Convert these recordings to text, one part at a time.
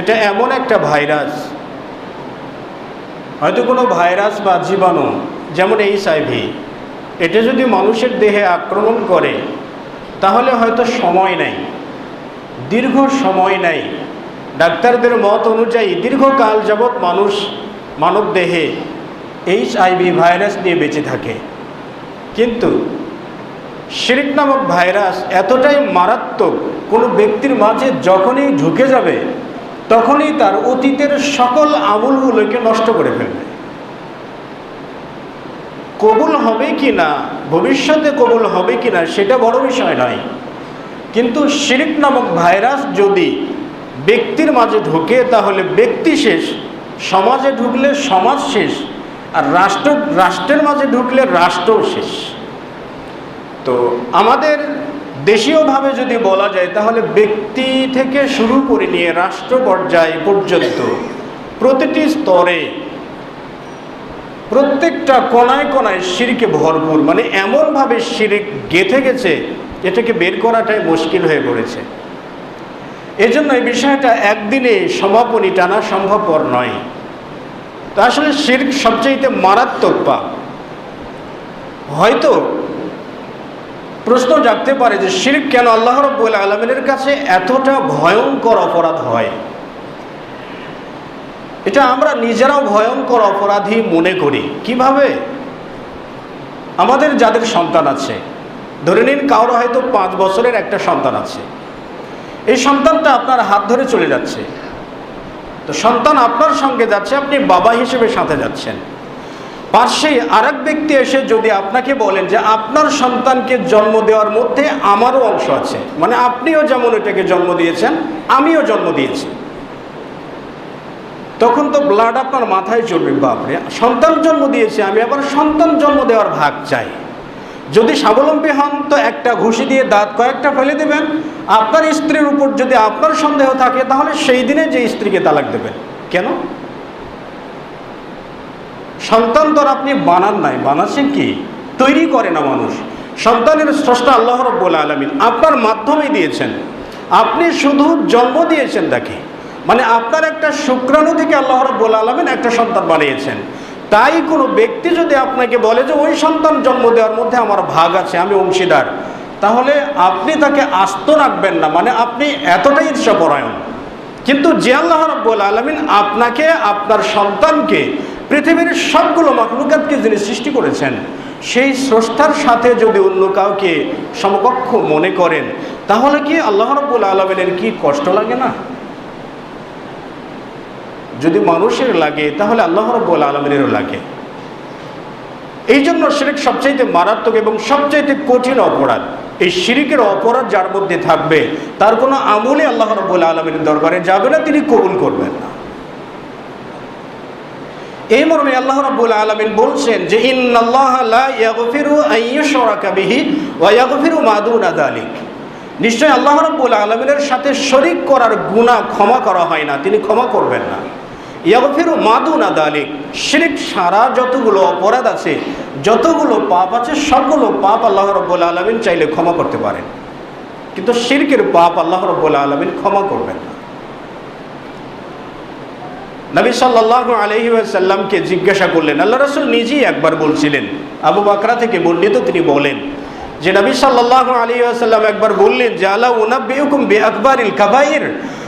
এটা এমন একটা ভাইরাস। হয়তো কোনো ভাইরাস বা জীবাণু, যেমন এইচআইভি এটা যদি মানুষের দেহে আক্রমণ করে, তাহলে হয়তো সময় নেই, দীর্ঘ সময় নেই। ডাক্তারদের মত অনুযায়ী দীর্ঘকাল যাবৎ মানুষ মানব দেহে এইচআইভি ভাইরাস নিয়ে বেঁচে থাকে। কিন্তু শিরিক নামক ভাইরাস এতটাই মারাত্মক, কোনো ব্যক্তির মাঝে যখনই ঢুকে যাবে তখনই তার অতীতের সকল আমলগুলোকে নষ্ট করে ফেলবে। কবুল হবে কি না, ভবিষ্যতে কবুল হবে কি না, সেটা বড় বিষয় নয়। কিন্তু শিরিক নামক ভাইরাস যদি ব্যক্তির মাঝে ঢোকে, তাহলে ব্যক্তি শেষ, সমাজে ঢুকলে সমাজ শেষ, আর রাষ্ট্র, রাষ্ট্রের মাঝে ঢুকলে রাষ্ট্রও শেষ। তো আমাদের দেশীয়ভাবে যদি বলা যায়, তাহলে ব্যক্তি থেকে শুরু করে নিয়ে রাষ্ট্র পর্যায় পর্যন্ত প্রতিটি স্তরে প্রত্যেকটা কোনায় কোনায় সিরিকে ভরপুর। মানে এমনভাবে সিরিক গেঁথে গেছে, এটাকে বের করাটাই মুশকিল হয়ে পড়েছে। এজন্য এই বিষয়টা একদিনে সমাপনী টানা সম্ভবপর নয়। তা আসলে শির্ক সবচেয়ে মারাত্মক পাপ। হয়তো প্রশ্ন জাগতে পারে যে শির্ক কেন আল্লাহ রব্বুল আলমিনের কাছে এতটা ভয়ঙ্কর অপরাধ হয়? এটা আমরা নিজেরাও ভয়ঙ্কর অপরাধী মনে করি। কীভাবে? আমাদের যাদের সন্তান আছে, ধরে নিন কারও হয়তো পাঁচ বছরের একটা সন্তান আছে। এই সন্তানটা আপনার হাত ধরে চলে যাচ্ছে। তো সন্তান আপনার সঙ্গে যাচ্ছে, আপনি বাবা হিসেবে সাথে যাচ্ছেন। পার্শ্বে আরেক ব্যক্তি এসে যদি আপনাকে বলেন যে আপনার সন্তানকে জন্ম দেওয়ার মধ্যে আমারও অংশ আছে মানে আপনিও যেমন এটাকে জন্ম দিয়েছেন, আমিও জন্ম দিয়েছি। তখন তো ব্লাড আপনার মাথায় চলবে বাপরে। সন্তান জন্ম দিয়েছে, আমি আবার সন্তান জন্ম দেওয়ার ভাগ চাই। যদি স্বাবলম্বী হন, তো একটা ঘুষি দিয়ে দাঁত কয়েকটা ফেলে দেবেন। আপনার স্ত্রীর উপর যদি আপনার সন্দেহ থাকে, তাহলে সেই দিনে যে স্ত্রীকে তালাক দেবেন। কেন? সন্তান তো আপনি বানান নাই। বানাচ্ছেন কি? তৈরি করে না মানুষ। সন্তানের স্রষ্টা আল্লাহ রব্বুল আলমিন আপনার মাধ্যমে দিয়েছেন। আপনি শুধু জন্ম দিয়েছেন তাকে মানে আপনার একটা শুক্রাণু থেকে আল্লাহ রব্বুল আলমিন একটা সন্তান বানিয়েছেন। তাই কোনো ব্যক্তি যদি আপনাকে বলে যে, ওই সন্তান জন্ম দেওয়ার মধ্যে আমার ভাগ আছে, আমি অংশীদার। তাহলে আপনি তাকে আস্ত রাখবেন না। মানে আপনি এতটাই ঈর্ষাপরায়ণ কিন্তু যে রব্বুল আলমিন আপনাকে, আপনার সন্তানকে পৃথিবীর সবগুলো মখলুকাতকে যিনি সৃষ্টি করেছেন, সেই স্রষ্টার সাথে যদি অন্য কাউকে সমকক্ষ মনে করেন, তাহলে কি আল্লাহ রব্বুল আলমিনের কি কষ্ট লাগে না? যদি মানুষের লাগে, তাহলে আল্লাহ রব্বুল আলমিনেরও লাগে। এই জন্য শিরিক সবচাইতে মারাত্মক এবং সবচাইতে কঠিন অপরাধ। এই শিরিকের অপরাধ যার মধ্যে থাকবে, তার কোনো আমলে আল্লাহ রব্বুল আলমীর দরবারে যাবে না, তিনি কবুল করবেন না। এই মর্মে আল্লাহ রাব্বুল আলামিন বলছেন যে, ইন্নাল্লাহ লা ইয়াগফিরু আন ইউশরাকা বিহি ওয়া ইয়াগফিরু মা দুনা যালিক। নিশ্চয় আল্লাহ রাব্বুল আলামিনের সাথে শরীক করার গুনাহ ক্ষমা করা হয় না, তিনি ক্ষমা করবেন না। ইয়াগফিরু মা দুনা যালিক, শিরক সারা যতগুলো অপরাধ আছে, যতগুলো পাপ আছে, সবগুলো পাপ আল্লাহ রাব্বুল আলামিন চাইলে ক্ষমা করতে পারেন। কিন্তু শিরকের পাপ আল্লাহ রাব্বুল আলামিন ক্ষমা করবেন না। নবী সাল্লাহ আলহি সাল্লামকে জিজ্ঞাসা করলেন, আল্লাহ রসুল নিজেই একবার বলছিলেন, আবু বাকরা থেকে বর্ণিত তিনি বলেন যে নবী সাল্লাহ আলী আসাল্লাম একবার বললেন যে আল্লাহ উনাবিউকুম বে আকবর ইল কাবাইর?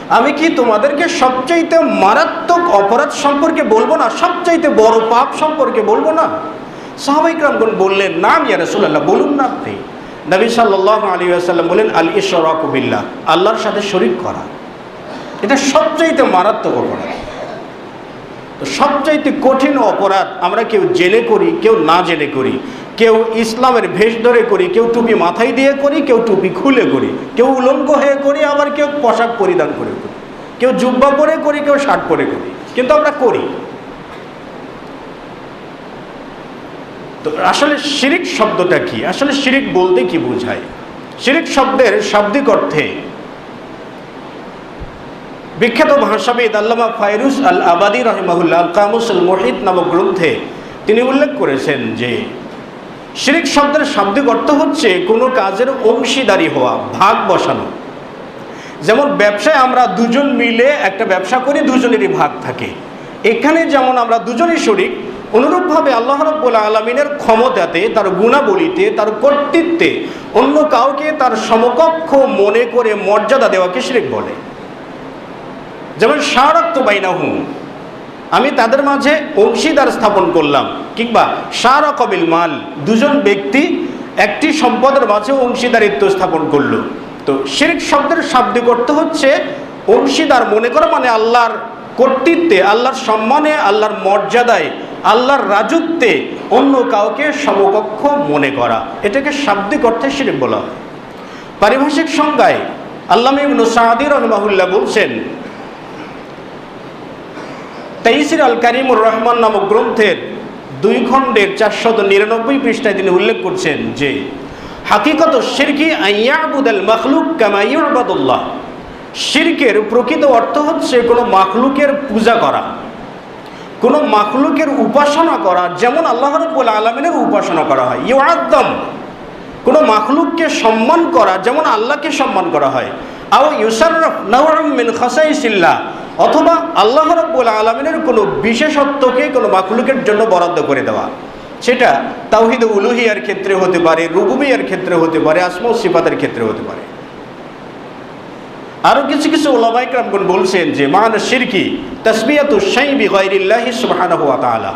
আমি কি তোমাদেরকে সবচাইতে মারাত্মক অপরাধ সম্পর্কে বলব না? সবচাইতে বড় পাপ সম্পর্কে বলব না? সাহাবাইকরামগণ বললেন, নাম ইয়া রসুল্লাহ বলুন না আপনি। নবী সাল্লাহ আলী আসাল্লাম বলেন আল ইশরাকুবিল্লাহ আল্লাহর সাথে শরিক করা। এটা সবচাইতে মারাত্মক অপরাধ। তো সবচাইতে কঠিন অপরাধ আমরা কেউ জেলে করি, কেউ না জেলে করি। কেউ ইসলামের ভেষ ধরে করি, কেউ টুপি মাথায় দিয়ে করি, কেউ টুপি খুলে করি। কেউ উলঙ্গ হয়ে করি, আবার কেউ পোশাক পরিধান করে করি। কেউ জুব্বা পরে করি, কেউ শার্ট পরে করি। কিন্তু আমরা করি। তো আসলে শিরিক শব্দটা কি? আসলে শিরিক বলতে কি বোঝায়? শিরিক শব্দের শাব্দিক অর্থে বিখ্যাত ভাষাবিদ আল্লামা ফাইরুস আল আবাদি রহিমাহুল্লাহ আল কামুস আল মোহিত নামক গ্রন্থে তিনি উল্লেখ করেছেন যে, শিরিক শব্দের শাব্দিক অর্থ হচ্ছে কোনো কাজের অংশীদারি হওয়া, ভাগ বসানো। যেমন ব্যবসায় আমরা দুজন মিলে একটা ব্যবসা করি, দুজনেরই ভাগ থাকে। এখানে যেমন আমরা দুজনই শরিক, অনুরূপভাবে আল্লাহ রব্বুল আলমিনের ক্ষমতাতে, তার গুণাবলিতে, তার কর্তৃত্বে অন্য কাউকে তার সমকক্ষ মনে করে মর্যাদা দেওয়াকে শিরিক বলে। যেমন সারক্ত বাইনাহুম আমি তাদের মাঝে অংশীদার স্থাপন করলাম, কিংবা সারা কবিল মাল, দুজন ব্যক্তি একটি সম্পদের মাঝে অংশীদারিত্ব স্থাপন করল। তো শিরিক শব্দের শাব্দিক অর্থ হচ্ছে অংশীদার মনে করা মানে আল্লাহর কর্তৃত্বে, আল্লাহর সম্মানে, আল্লাহর মর্যাদায়, আল্লাহর রাজত্বে অন্য কাউকে সমকক্ষ মনে করা। এটাকে শাব্দিক অর্থে শিরিক বলা হয়। পারিভাষিক সংজ্ঞায় আল্লামা ইবনু সাহাদির রহমাহুল্লাহ বলছেন তাইসির আল কারিমুর রহমান নামক গ্রন্থের দুই খণ্ডের চারশত নিরানব্বই পৃষ্ঠায় তিনি উল্লেখ করছেন যে, হাকিকত শিরকি আইয়াবুদাল মখলুক কামাইয়াবাদুল্লাহ শিরকের প্রকৃত অর্থ হচ্ছে কোনো মাখলুকের পূজা করা, কোনো মাখলুকের উপাসনা করা, যেমন আল্লাহ রব্বুল আলমিনের উপাসনা করা হয়। ইউ আদম কোনো মাখলুককে সম্মান করা, যেমন আল্লাহকে সম্মান করা হয়। আও ইউসারফ নওয়ামিন খাসাইসিল্লাহ অথবা আল্লাহ রব্বুল আলমিনের কোনো বিশেষত্বকে, কোনো মাখলুকের জন্য বরাদ্দ করে দেওয়া। সেটা তাওহিদ উলুহিয়ার ক্ষেত্রে হতে পারে, রুবুবিয়ার ক্ষেত্রে হতে পারে আসমৌ সিফাতের ক্ষেত্রে হতে পারে। আরও কিছু কিছু ওলামাইকরামগণ বলছেন যে, মান শিরকি তসবিয়াতু সাইবি গাইরিল্লাহি সুবহানাহু ওয়া তাআলা।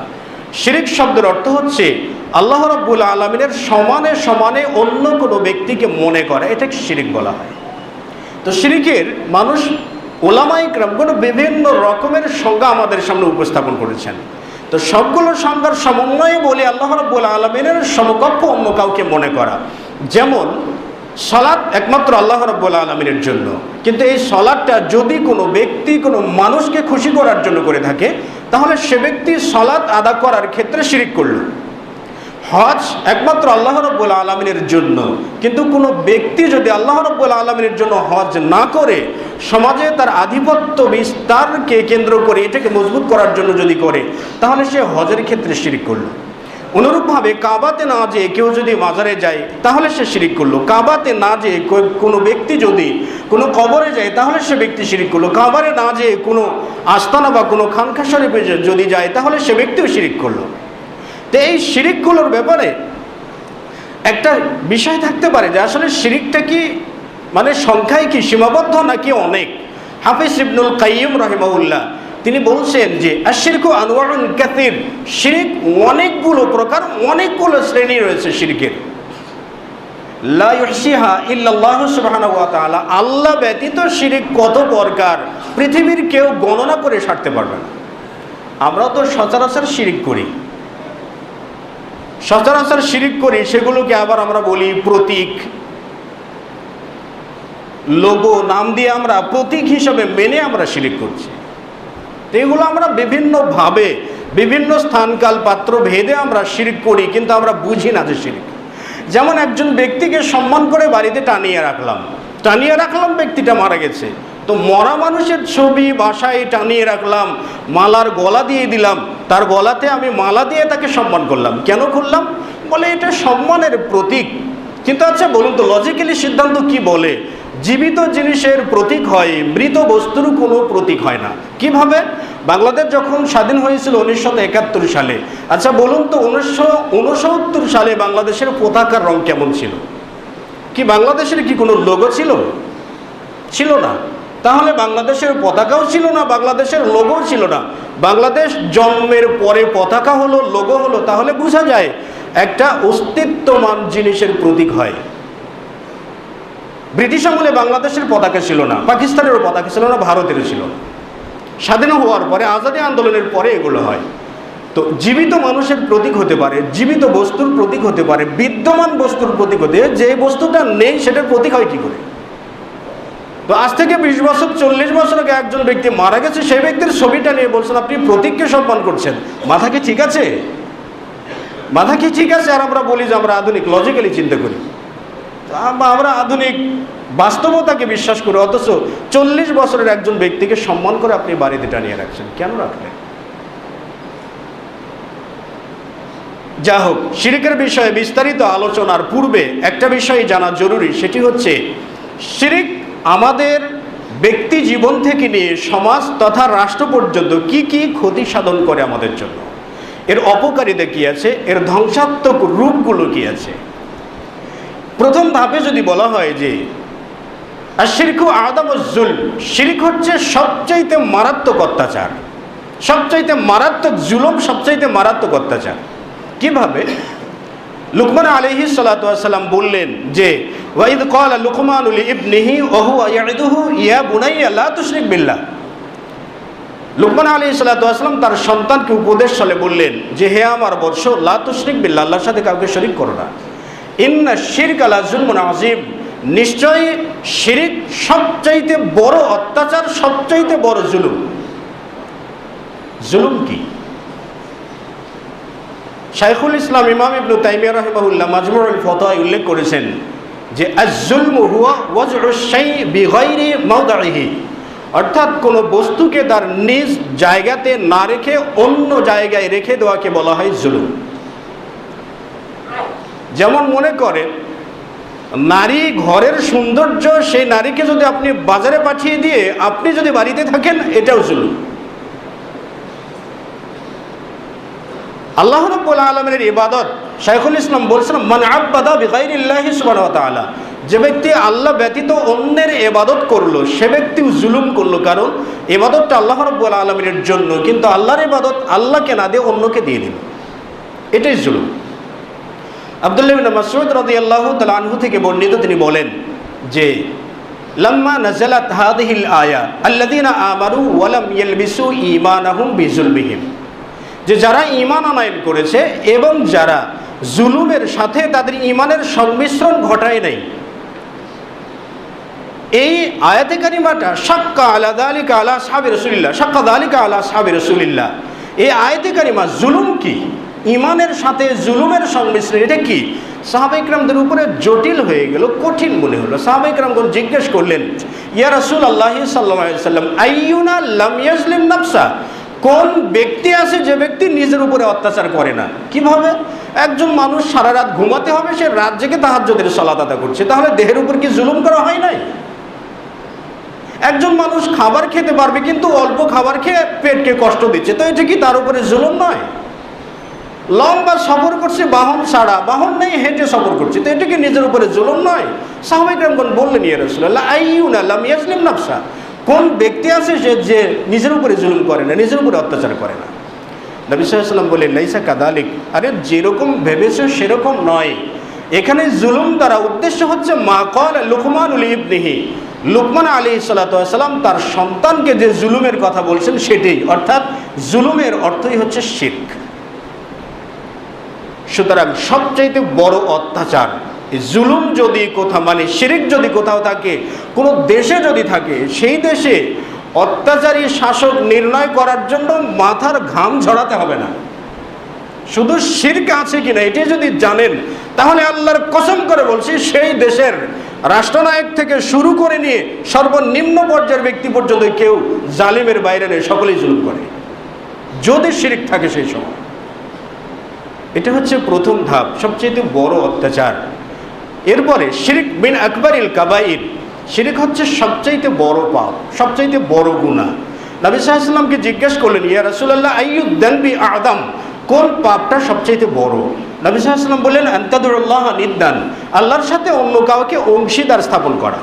শিরিক শব্দের অর্থ হচ্ছে, আল্লাহ রাব্বুল আলমিনের সমানে সমানে অন্য কোনো ব্যক্তিকে মনে করা, এটাকে শিরিক বলা হয়। তো শিরিকের মানুষ ওলামাই ক্রমগুলো বিভিন্ন রকমের সংজ্ঞা আমাদের সামনে উপস্থাপন করেছেন। তো সবগুলো সংজ্ঞার সমন্বয়ে বলে আল্লাহ রব্বুল আলমিনের সমকক্ষ অন্য কাউকে মনে করা। যেমন সলাৎ একমাত্র আল্লাহ রব্বুল আলমিনের জন্য। কিন্তু এই সলাৎটা যদি কোনো ব্যক্তি, কোনো মানুষকে খুশি করার জন্য করে থাকে, তাহলে সে ব্যক্তি সলাৎ আদা করার ক্ষেত্রে শিরিক করল। হজ একমাত্র আল্লাহ রব্বুল আলমিনের জন্য। কিন্তু কোনো ব্যক্তি যদি আল্লাহ রব্বুল আলমিনের জন্য হজ না করে সমাজে তার আধিপত্য বিস্তারকে কেন্দ্র করে এটাকে মজবুত করার জন্য যদি করে, তাহলে সে হজের ক্ষেত্রে শিরিক করল। অনুরূপভাবে কাবাতে না যেয়ে কেউ যদি মাজারে যায়, তাহলে সে শিরিক করল। কাবাতে না যেয়ে কোনো ব্যক্তি যদি কোনো কবরে যায়, তাহলে সে ব্যক্তি শিরিক করল। কাবারে না যেয়ে কোনো আস্তানা বা কোনো খানখা শরীফে যদি যায়, তাহলে সে ব্যক্তিও শিরিক করল। তো এই শিরিকগুলোর ব্যাপারে একটা বিষয় থাকতে পারে যে আসলে শিরিকটা কি মানে সংখ্যায় কি? সীমাবদ্ধ নাকি অনেক? হাফিজ ইবনুল কাইম রহিমাউল্লাহ তিনি বলছেন যে আশিরকু আনোয়ারুল কাতির শিরিক অনেকগুলো প্রকার, অনেকগুলো শ্রেণি রয়েছে শিরিকের। আল্লাহ ব্যতীত শিরিক কত প্রকার? পৃথিবীর কেউ গণনা করে সারতে পারবে না। আমরা তো সচরাচর শিরিক করি। সচরাচর শিরিক করি, সেগুলোকে আবার আমরা বলি প্রতীক। লোগো, নাম দিয়ে আমরা, প্রতীক হিসাবে মেনে আমরা শিরিক করছি। এগুলো আমরা বিভিন্নভাবে, বিভিন্ন স্থানকাল পাত্র ভেদে আমরা শিরিক করি, কিন্তু আমরা বুঝি না যে শিরিক যেমন একজন ব্যক্তিকে সম্মান করে বাড়িতে টানিয়ে রাখলাম। টানিয়ে রাখলাম, ব্যক্তিটা মারা গেছে। তো মরা মানুষের ছবি, বাসায় টানিয়ে রাখলাম, মালার গলা দিয়ে দিলাম, তার গলাতে আমি মালা দিয়ে তাকে সম্মান করলাম। কেন করলাম? বলে এটা সম্মানের প্রতীক। কিন্তু আচ্ছা বলুন তো লজিক্যালি সিদ্ধান্ত কি বলে? জীবিত জিনিসের প্রতীক হয়, মৃত বস্তুর কোনো প্রতীক হয় না। কীভাবে? বাংলাদেশ যখন স্বাধীন হয়েছিল উনিশশো একাত্তর সালে আচ্ছা বলুন তো উনিশশো উনসত্তর সালে বাংলাদেশের পতাকার রং কেমন ছিল? কি বাংলাদেশের কি কোনো লোগো ছিল? ছিল না। তাহলে বাংলাদেশের পতাকাও ছিল না, বাংলাদেশের লোগো ছিল না। বাংলাদেশ জন্মের পরে পতাকা হলো লোগো হলো, তাহলে বোঝা যায় একটা অস্তিত্বমান জিনিসের প্রতীক হয়। ব্রিটিশ আমলে বাংলাদেশের পতাকা ছিল না, পাকিস্তানেরও পতাকা ছিল না, ভারতেরও ছিল। স্বাধীন হওয়ার পরে, আজাদি আন্দোলনের পরে এগুলো হয়। তো জীবিত মানুষের প্রতীক হতে পারে, জীবিত বস্তুর প্রতীক হতে পারে, বিদ্যমান বস্তুর প্রতীক হতে যে বস্তুটা নেই সেটার প্রতীক হয় কি করে? তো আজ থেকে বিশ বছর, চল্লিশ বছর আগে একজন ব্যক্তি মারা গেছে, সেই ব্যক্তির ছবিটা নিয়ে বলছেন, আপনি প্রতীককে সম্মান করছেন। মাথা কি ঠিক আছে? মাথা কি ঠিক আছে? আর আমরা বলি যে আমরা আধুনিক লজিক্যালি চিন্তা করি। আমরা আধুনিক বাস্তবতাকে বিশ্বাস করি, অথচ চল্লিশ বছরের একজন ব্যক্তিকে সম্মান করে আপনি বাড়িতে টানিয়ে রাখছেন, কেন রাখলেন? যা হোক, শিরিকের বিষয়ে বিস্তারিত আলোচনার পূর্বে একটা বিষয় জানা জরুরি, সেটি হচ্ছে, শিরিক আমাদের ব্যক্তি জীবন থেকে নিয়ে সমাজ তথা রাষ্ট্র পর্যন্ত কি কি ক্ষতি সাধন করে আমাদের জন্য। এর অপকারিতা কি আছে? এর ধ্বংসাত্মক রূপগুলো কি আছে? প্রথম ধাপে যদি বলা হয় যে আর শিরকু আদামজুল শিরিক হচ্ছে সবচাইতে মারাত্মক অত্যাচার, সবচাইতে মারাত্মক জুলুম, সবচাইতে মারাত্মক অত্যাচার। কীভাবে? লুকমান আলহি সাল্লাম বললেন যে ওয়াইদ কল লুকমান ইবনিহি ওহু ইয়াইদুহু ইয়া বুনাই আল্লাহ তুশরিক বিল্লাহ। লুকমান আলী সাল্লাম তার সন্তানকে উপদেশ চলে বললেন যে, হে আমার বৎস, লা তুশরিক বিল্লাহ, আল্লাহর সাথে কাউকে শরিক করো না। ইন্না শিরক আলা জুলমুন আজিম নিশ্চয়ই শিরিক সবচাইতে বড় অত্যাচার, সবচাইতে বড় জুলুম। জুলুম কি? শাইখুল ইসলাম ইমাম ইবনু তাইমিয়া রহমাহুল্লাহ মাজমুরুল ফতোয়ায় উল্লেখ করেছেন যে আজুলম হুয়া ওয়াজরুসাই বিগাইরি মাউদাইহি অর্থাৎ কোনো বস্তুকে তার নিজ জায়গাতে না রেখে অন্য জায়গায় রেখে দেওয়াকে বলা হয় জুলুম। যেমন মনে করেন, নারী ঘরের সৌন্দর্য, সেই নারীকে যদি আপনি বাজারে পাঠিয়ে দিয়ে আপনি যদি বাড়িতে থাকেন, এটাও জুলুম। আল্লাহ রব্বুল আলমের ইবাদত, শাইখুল ইসলাম বলছেন, মান আব্বাদা বিগাইরিল্লাহি সুবহানাহু যে ব্যক্তি আল্লাহ ব্যতীত অন্যের এবাদত করল, সে ব্যক্তিও জুলুম করল। কারণ এবাদতটা আল্লাহ রব্বুল আলমের জন্য, কিন্তু আল্লাহর ইবাদত আল্লাহকে না দিয়ে অন্যকে দিয়ে দিল। এটাই জুলুম। আবদুল্লাহ বিন মাসউদ রাদিয়াল্লাহু তাআলা আনহু থেকে বর্ণিত তিনি বলেন যে, লাম্মা নাজালাত হাদিহিল আয়া, আল্লাযীনা আমানু ওয়া লাম ইয়ালবিসু ঈমানাহুম বিজুলমিহিম যে যারা ঈমান আনায়ন করেছে এবং যারা জুলুমের সাথে তাদের ঈমানের সংমিশ্রণ ঘটায় নাই, এই আয়াতে কারিমাটা সাক্কা আলাদা আলিকা আলা সাহাবি রসুলিল্লাহ সাক্কা আলিকা আলা সাহাবি রসুলিল্লাহ। এই আয়াতে কারিমা জুলুম কি? ইমানের সাথে জুলুমের সংমিশ্রণ, এটা কি? সাহাবাইকরামদের উপরে জটিল হয়ে গেল, কঠিন মনে হলো। সাহাবাইকরামগণ জিজ্ঞেস করলেন, ইয়া রসুল আল্লাহ সাল্লাম আইয়ুনা লাম ইয়াজলিম নাফসা? কোন ব্যক্তি আছে যে ব্যক্তি নিজের উপরে অত্যাচার করে না? কীভাবে? একজন মানুষ সারা রাত ঘুমাতে হবে, সে রাত জেগে তাহাজ্জুদের সালাত আদা করছে। তাহলে দেহের উপর কি জুলুম করা হয় নাই? একজন মানুষ খাবার খেতে পারবে, কিন্তু অল্প খাবার খেয়ে পেটকে কষ্ট দিচ্ছে, তো এটা কি তার উপরে জুলুম নয়? লম্বা সফর করছে, বাহন ছাড়া। বাহন নেই, হেঁটে সফর করছে। তো এটা কি নিজের উপরে জুলুম নয়? সাহবাইক রামগণ বললেন ইয়ে রসুল্লাহ আইউন আল্লাহ ইয়াসলিম নকশা কোন ব্যক্তি আছে যে যে নিজের উপরে জুলুম করে না, নিজের উপরে অত্যাচার করে না? নবী সাল্লাম বলে লাইসা কাদালিক। আরে, যেরকম ভেবেছো, সেরকম নয়। এখানে জুলুম দ্বারা উদ্দেশ্য হচ্ছে, মা কল লুকমান ইবনিহি। লুকমান আলী সাল্লাম তার সন্তানকে যে জুলুমের কথা বলছেন, সেটাই। অর্থাৎ জুলুমের অর্থই হচ্ছে শির্ক। সুতরাং সবচাইতে বড় অত্যাচার জুলুম যদি কোথাও মানে শিরিক যদি কোথাও থাকে, কোনো দেশে যদি থাকে, সেই দেশে অত্যাচারী শাসক নির্ণয় করার জন্য মাথার ঘাম ঝরাতে হবে না। শুধু শির্ক আছে কিনা এটি যদি জানেন, তাহলে আল্লাহর কসম করে বলছি, সেই দেশের রাষ্ট্রনায়ক থেকে শুরু করে নিয়ে সর্বনিম্ন পর্যায়ের ব্যক্তি পর্যন্ত কেউ জালিমের বাইরে নেই, সকলেই জুলুম করে। যদি শিরিক থাকে সেই সময়। এটা হচ্ছে প্রথম ধাপ সবচেয়ে বড় অত্যাচার। এরপরে শিরিক বিন আকবর ইল কাবাইর। শিরিক হচ্ছে সবচাইতে বড় পাপ, সবচাইতে বড় গুণা নবী সাহায্যকে জিজ্ঞেস করলেন, ইয়া রাসুল্লাহ আইয়ুদ্দান বি আদম কোন পাপটা সবচাইতে বড়? নবী সাহায্যাম বললেন আন্তাদুল্লাহ নিদান আল্লাহর সাথে অন্য কাউকে অংশীদার স্থাপন করা,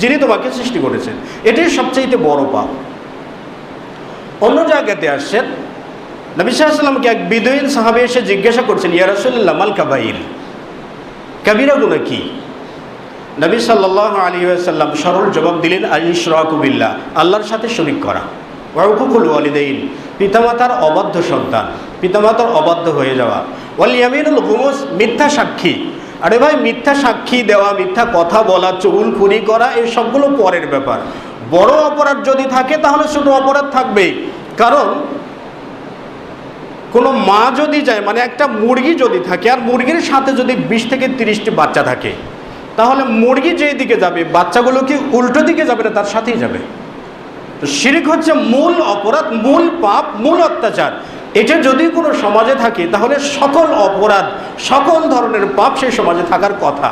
যিনি তোমাকে সৃষ্টি করেছেন। এটাই সবচাইতে বড় পাপ। অন্য জায়গাতে আসছেন নবী সাহায্যামকে এক বিদয়ীন সাহাবে এসে জিজ্ঞাসা করছেন, ইয়া রাসুল্লাহ মাল কাবাইর কাবিরা গুণা কি? নবী সাল্লাহ আলী সাল্লাম সরল জবাব দিলেন আলিশরাকুবিল্লা আল্লাহর সাথে শরিক করা। ওয়াকুকুল ওয়ালিদাইন, পিতামাতার অবাধ্য সন্তান, পিতামাতার অবাধ্য হয়ে যাওয়া। ওয়াল ইয়ামিনুল হুমুস মিথ্যা সাক্ষী। আরে ভাই, মিথ্যা সাক্ষী দেওয়া, মিথ্যা কথা বলা, চুল খুনি করা, এই সবগুলো পরের ব্যাপার। বড় অপরাধ যদি থাকে, তাহলে ছোট অপরাধ থাকবেই। কারণ কোনো মা যদি যায় মানে একটা মুরগি যদি থাকে, আর মুরগির সাথে যদি বিশ থেকে তিরিশটি বাচ্চা থাকে, তাহলে মুরগি যেই দিকে যাবে, বাচ্চাগুলো কি উল্টো দিকে যাবে না তার সাথেই যাবে? তো শিরিক হচ্ছে মূল অপরাধ, মূল পাপ, মূল অত্যাচার। এটা যদি কোনো সমাজে থাকে, তাহলে সকল অপরাধ, সকল ধরনের পাপ সেই সমাজে থাকার কথা।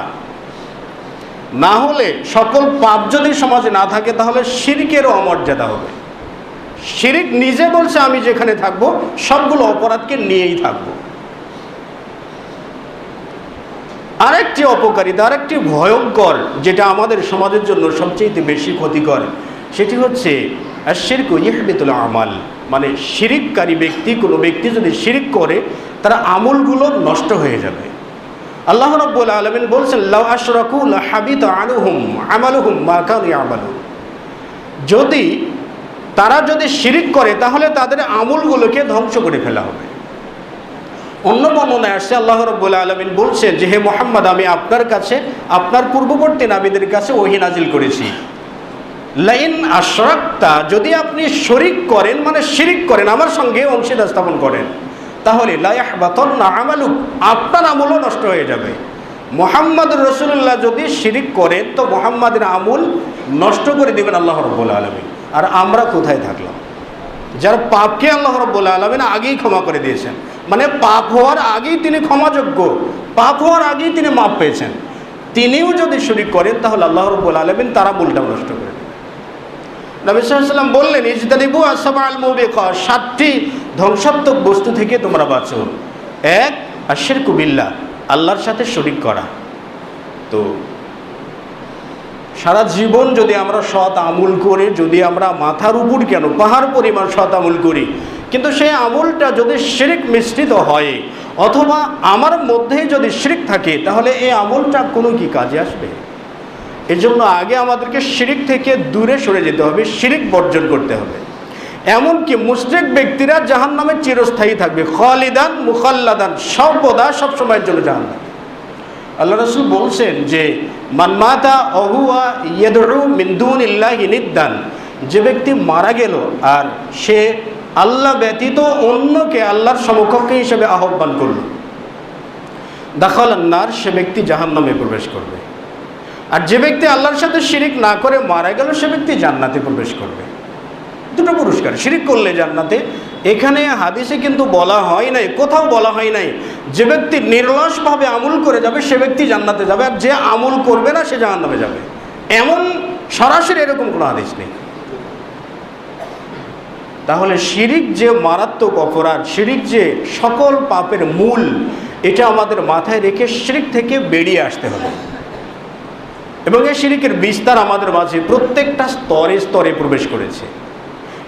না হলে সকল পাপ যদি সমাজে না থাকে, তাহলে শিরিকেরও অমর্যাদা হবে। শিরিক নিজে বলছে, আমি যেখানে থাকব, সবগুলো অপরাধকে নিয়েই থাকব। আরেকটি অপকারিতা, আরেকটি ভয়ঙ্কর, যেটা আমাদের সমাজের জন্য সবচেয়ে বেশি ক্ষতিকর, সেটি হচ্ছে শিরক ইহবিতুল আমাল মানে শিরিককারী ব্যক্তি, কোনো ব্যক্তি যদি শিরিক করে, তার আমলগুলো নষ্ট হয়ে যাবে। আল্লাহ রব্বুল আলমিন বলছেন হাবিত আলুহুম আমালুহুম মা কানু ইয়ামালুন। যদি তারা যদি শিরিক করে, তাহলে তাদের আমলগুলোকে ধ্বংস করে ফেলা হবে। অন্য বর্ণনায় আসছে, আল্লাহ রব্বুল আলমিন বলছেন যে, হে মোহাম্মদ, আমি আপনার কাছে, আপনার পূর্ববর্তী নাবিদের কাছে ওহি নাজিল করেছি। লাইন আশরাক্তা, যদি আপনি শরিক করেন মানে শিরিক করেন, আমার সঙ্গে অংশীদার স্থাপন করেন, তাহলে লাইহবাতন না আমালুক, আপনার আমলও নষ্ট হয়ে যাবে। মোহাম্মদ রসুল্লাহ যদি শিরিক করেন, তো মোহাম্মদের আমল নষ্ট করে দেবেন আল্লাহ রব্বুল আলমিন। আর আমরা কোথায় থাকলাম? যার পাপকে আল্লাহ রব্বুল আলমিন আগেই ক্ষমা করে দিয়েছেন। মানে পাপ হওয়ার আগেই তিনি ক্ষমাযোগ্য। পাপ হওয়ার আগেই তিনি মাপ পেয়েছেন। তিনিও যদি শরিক করেন, তাহলে আল্লাহ রব্বুল আলমিন তারা ভুলটাও নষ্ট করে দেবেন নবী সাল্লাম বললেন ইজদানিবু আসামা আল মুবিক সাতটি ধ্বংসাত্মক বস্তু থেকে তোমরা বাঁচো। এক আশের কুবিল্লা আল্লাহর সাথে শরিক করা। তো সারা জীবন যদি আমরা সৎ আমুল করে, যদি আমরা মাথার উপর কেন, পাহাড় পরিমাণ সৎ আমুল করি, কিন্তু সেই আমুলটা যদি শিরিক মিশ্রিত হয়, অথবা আমার মধ্যেই যদি শিরিক থাকে, তাহলে এই আমুলটা কোনো কি কাজে আসবে? এর জন্য আগে আমাদেরকে শিরিক থেকে দূরে সরে যেতে হবে, শিরিক বর্জন করতে হবে। এমনকি মুসলিক ব্যক্তিরা জাহান নামে চিরস্থায়ী থাকবে, খালিদান মুখাল্লাদান, সর্বদা সবসময়ের জন্য জাহান নামে আল্লাহ রসুল বলছেন যে মানমাতা অহুয়া ইয়েদরু মিন্দুন ইল্লাহি নিদ্দান। যে ব্যক্তি মারা গেল আর সে আল্লাহ ব্যতীত অন্যকে আল্লাহর সমকক্ষ হিসেবে আহ্বান করল। দাখল আন্নার সে ব্যক্তি জাহান নামে প্রবেশ করবে। আর যে ব্যক্তি আল্লাহর সাথে শিরিক না করে মারা গেল, সে ব্যক্তি জান্নাতে প্রবেশ করবে। দুটো পুরস্কার। শিরিক করলে জান্নাতে। এখানে হাদিসে কিন্তু বলা হয় নাই, কোথাও বলা হয় নাই, যে ব্যক্তি নির্লসভাবে আমল করে যাবে, সে ব্যক্তি জান্নাতে যাবে, আর যে আমল করবে না, সে জাহান্নামে যাবে। এমন সরাসরি এরকম কোনো আদেশ নেই। তাহলে শিরিক যে মারাত্মক অপরাধ, শিরিক যে সকল পাপের মূল, এটা আমাদের মাথায় রেখে শিরিক থেকে বেরিয়ে আসতে হবে। এবং এই শিরিকের বিস্তার আমাদের মাঝে প্রত্যেকটা স্তরে স্তরে প্রবেশ করেছে।